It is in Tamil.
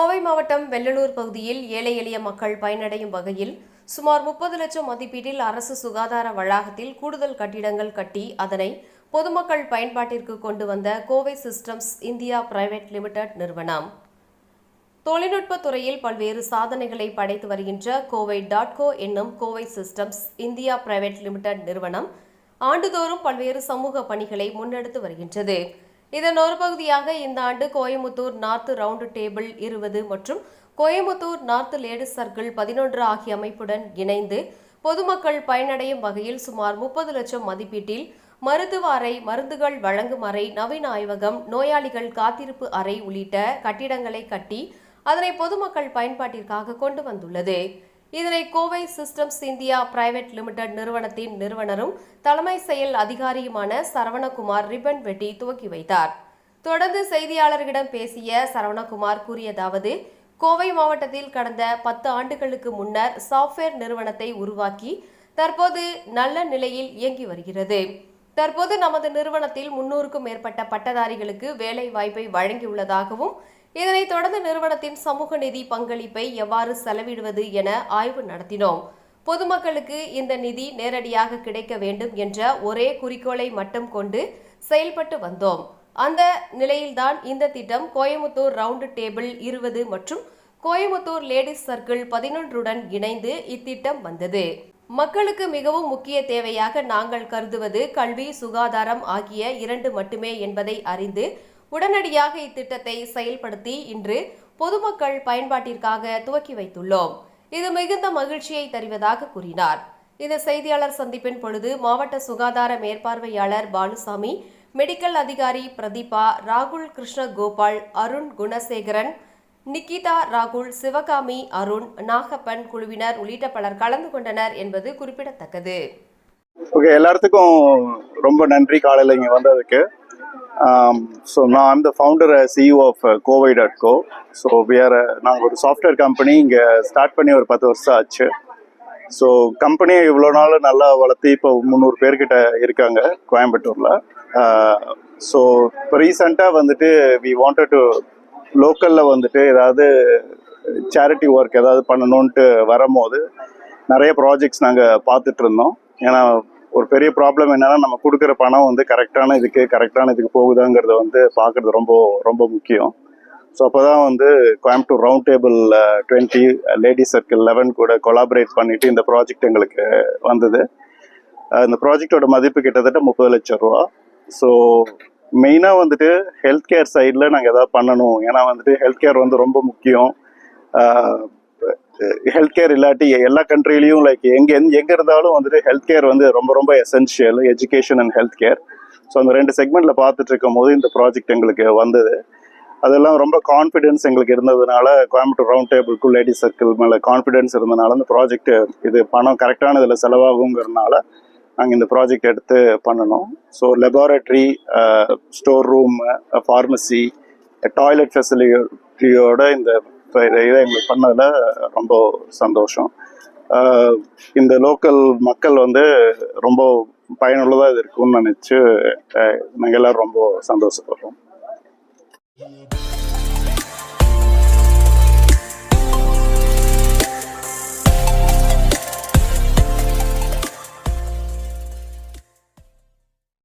கோவை மாவட்டம் வெள்ளலூர் பகுதியில் ஏழை எளிய மக்கள் பயனடையும் வகையில் சுமார் முப்பது லட்சம் மதிப்பீட்டில் அரசு சுகாதார வளாகத்தில் கூடுதல் கட்டிடங்கள் கட்டி அதனை பொதுமக்கள் பயன்பாட்டிற்கு கொண்டு வந்த Kovai systems India private limited நிறுவனம். தொழில்நுட்பத் துறையில் பல்வேறு சாதனைகளை படைத்து வருகின்ற கோவை டாட்கோ என்னும் Kovai systems India private limited நிறுவனம் ஆண்டுதோறும் பல்வேறு சமூக பணிகளை முன்னெடுத்து வருகின்றது. இதன் ஒரு பகுதியாக இந்த ஆண்டு கோயமுத்தூர் நார்த் ரவுண்டு டேபிள் இருபது மற்றும் கோயமுத்தூர் நார்த் லேடிஸ் சர்க்கிள் பதினொன்று ஆகிய அமைப்புடன் இணைந்து பொதுமக்கள் பயனடையும் வகையில் சுமார் முப்பது லட்சம் மதிப்பீட்டில் மருத்துவ அறை மருந்துகள் வழங்கும் அறை நவீன ஆய்வகம் நோயாளிகள் காத்திருப்பு அறை உள்ளிட்ட கட்டிடங்களை கட்டி அதனை பொதுமக்கள் பயன்பாட்டிற்காக கொண்டு வந்துள்ளது. இதனை Kovai systems India private limited நிறுவனத்தின் நிறுவனரும் தலைமை செயல் அதிகாரியுமான சரவணகுமார் ரிப்பன் வெட்டி துவக்கி வைத்தார். தொடர்ந்து செய்தியாளர்களிடம் பேசிய சரவணகுமார் கூறியதாவது கோவை மாவட்டத்தில் கடந்த பத்து ஆண்டுகளுக்கு முன்னர் சாஃப்ட்வேர் நிறுவனத்தை உருவாக்கி தற்போது நல்ல நிலையில் இயங்கி வருகிறது. தற்போது நமது நிறுவனத்தில் முன்னூறுக்கும் மேற்பட்ட பட்டதாரிகளுக்கு வேலை வாய்ப்பை வழங்கியுள்ளதாகவும் இதனைத் தொடர்ந்து நிறுவனத்தின் சமூக நிதி பங்களிப்பை எவ்வாறு செலவிடுவது என ஆய்வு நடத்தினோம். பொதுமக்களுக்கு இந்த நிதி நேரடியாக கிடைக்க வேண்டும் என்ற ஒரே குறிக்கோளை மட்டும் கொண்டு செயல்பட்டு வந்தோம். அந்த நிலையில்தான் இந்த திட்டம் கோயமுத்தூர் ரவுண்டு டேபிள் இருபது மற்றும் கோயமுத்தூர் லேடிஸ் சர்க்கிள் பதினொன்றுடன் இணைந்து இத்திட்டம் வந்தது. மக்களுக்கு மிகவும் முக்கிய தேவையாக நாங்கள் கருதுவது கல்வி சுகாதாரம் ஆகிய இரண்டு மட்டுமே என்பதை அறிந்து உடனடியாக இத்திட்டத்தை செயல்படுத்தி இன்று பொதுமக்கள் பயன்பாட்டிற்காக துவக்கி வைத்துள்ளோம். இது மிகுந்த மகிழ்ச்சியை தருவதாக கூறினார். இந்த செய்தியாளர் சந்திப்பின் பொழுது மாவட்ட சுகாதார மேற்பார்வையாளர் பாலுசாமி மெடிக்கல் அதிகாரி பிரதீபா ராகுல் கிருஷ்ண கோபால் அருண் குணசேகரன் நிக்கிதா ராகுல் சிவகாமி அருண் நாகப்பன் குழுவினர் உள்ளிட்ட பலர் கலந்து கொண்டனர் என்பது குறிப்பிடத்தக்கது. ஓகே எல்லாத்துக்கும் ரொம்ப நன்றி காலையில் இங்கே வந்ததுக்கு. Um, ஸோ நான் I'm the founder CEO of Kovai dot co so we are நாங்கள் ஒரு சாஃப்ட்வேர் கம்பெனி இங்கே ஸ்டார்ட் பண்ணி ஒரு பத்து வருஷம் ஆச்சு. ஸோ கம்பெனியை இவ்வளோ நாள் நல்லா வளர்த்து இப்போ முந்நூறு பேர்கிட்ட இருக்காங்க கோயம்புத்தூரில். ஸோ uh, இப்போ ரீசெண்டாக வந்துட்டு வி வாண்டட் டு லோக்கலில் வந்துட்டு ஏதாவது சேரிட்டி ஒர்க் ஏதாவது பண்ணணுன்ட்டு வரும்போது நிறைய ப்ராஜெக்ட்ஸ் நாங்கள் பார்த்துட்டு இருந்தோம். ஏன்னா ஒரு பெரிய ப்ராப்ளம் என்னன்னா நம்ம கொடுக்குற பணம் வந்து கரெக்டான இதுக்கு கரெக்டான இதுக்கு போகுதாங்கிறத வந்து பார்க்குறது ரொம்ப ரொம்ப முக்கியம். ஸோ அப்போ தான் வந்து Coimbatore round table twenty lady circle eleven கூட கொலாபரேட் பண்ணிட்டு இந்த ப்ராஜெக்ட் எங்களுக்கு வந்தது. இந்த ப்ராஜெக்டோட மதிப்பு கிட்டத்தட்ட முப்பது லட்சம் ரூபா. ஸோ மெயினாக வந்துட்டு ஹெல்த் கேர் சைடில் நாங்கள் எதாவது பண்ணணும். ஏன்னா வந்துட்டு ஹெல்த் கேர் வந்து ரொம்ப முக்கியம். ஹெல்த் கேர் இல்லாட்டி எல்லா கண்ட்ரிலையும் லைக் எங்கே எங்கே இருந்தாலும் வந்துட்டு ஹெல்த் கேர் வந்து ரொம்ப ரொம்ப essential education and health care so அந்த ரெண்டு செக்மெண்ட்டில் பார்த்துட்டு இருக்கும் போது இந்த ப்ராஜெக்ட் எங்களுக்கு வந்தது. அதெல்லாம் ரொம்ப கான்ஃபிடென்ஸ் எங்களுக்கு இருந்ததுனால கோயம்புத்தூர் ரவுண்ட் டேபிள்க்கும் லேடி சர்க்கிள் மேலே கான்ஃபிடென்ஸ் இருந்தனால அந்த ப்ராஜெக்ட் இது பணம் கரெக்டான இதில் செலவாகுங்கிறதுனால நாங்கள் இந்த ப்ராஜெக்ட் எடுத்து பண்ணணும். So laboratory store room pharmacy toilet ஃபெசிலிட்டியோட இந்த இதை எங்களுக்கு பண்ணதில் ரொம்ப சந்தோஷம். இந்த லோக்கல் மக்கள் வந்து ரொம்ப பயனுள்ளதாக இது இருக்கும்னு நினச்சி நாங்கள் எல்லோரும் ரொம்ப சந்தோஷப்படுறோம்.